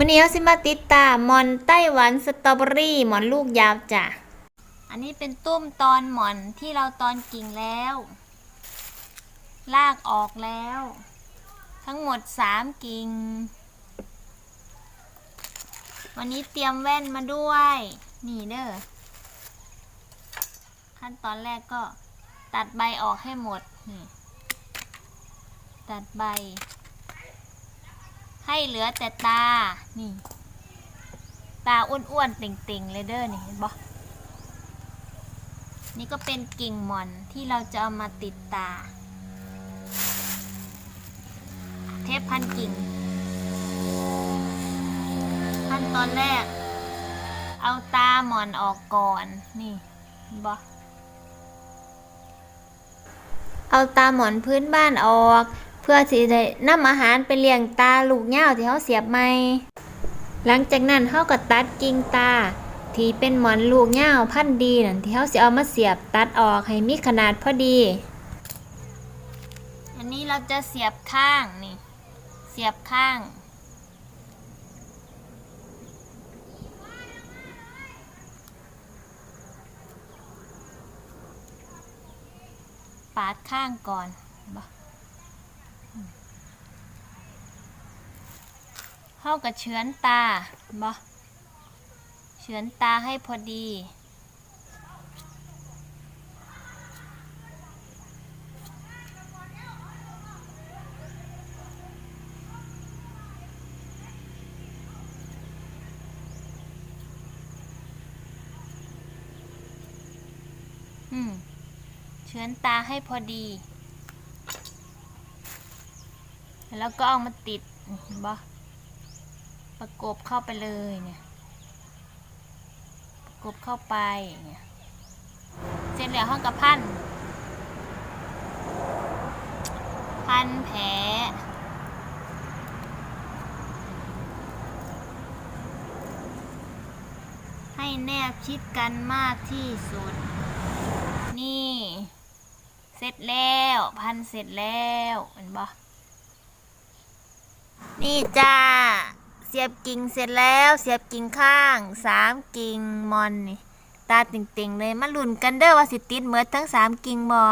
วันนี้เราสิมาติดตามหมอนไต้หวันสตรอเบอรี่หมอนลูกยาวจ้ะ อันนี้เป็นตุ้มตอนหมอนที่เราตอนกิ่งแล้ว ลากออกแล้ว ทั้งหมดสามกิ่ง วันนี้เตรียมแว่นมาด้วย นี่เด้อ ขั้นตอนแรกก็ตัดใบออกให้หมด นี่ ตัดใบ ให้เหลือแต่ตา นี่ ตาอ้วนๆเต่งๆเลยเด้อนี่เห็นบ่นี่ก็เป็นกิ่งหม่อนที่เราจะเอามาติดตา เทปพันกิ่ง ขั้นตอนแรก เอาตาหมอนออกก่อน นี่เห็นบ่เอาตาหมอนพื้นบ้านออก พื่อที่จะนำอาหารไปเลี้ยงตาลูกเหย้าที่เขาเสียบใหม่ หลังจากนั้นเขาก็ตัดกิ่งตา ที่เป็นหมอนลูกเหย้าพันธุ์ดีนั่นที่เขาสิเอามาเสียบตัดออกให้มีขนาดพอดี อันนี้เราจะเสียบข้างนี่ เสียบข้างปาดข้างก่อนบ่ เข้ากับเฉือนตาบ่เฉือนตาให้พอดี อืมเฉือนตาให้พอดี แล้วก็เอามาติดบ่ ประกบเข้าไปเลยเนี่ยประกบเข้าไปเนี่ยเสร็จแล้วห้องกับพัน พันแผลให้แนบชิดกันมากที่สุด นี่ เสร็จแล้ว พันเสร็จแล้ว เห็นปะนี่จ้า เสียบกิ่งเสร็จแล้วเสียบกิ่งข้างสามกิ่งมอนนี่ตาติ่งๆเลยมาลุ้นกันเด้อว่าสิติดเหมือทั้งสามกิ่งบอ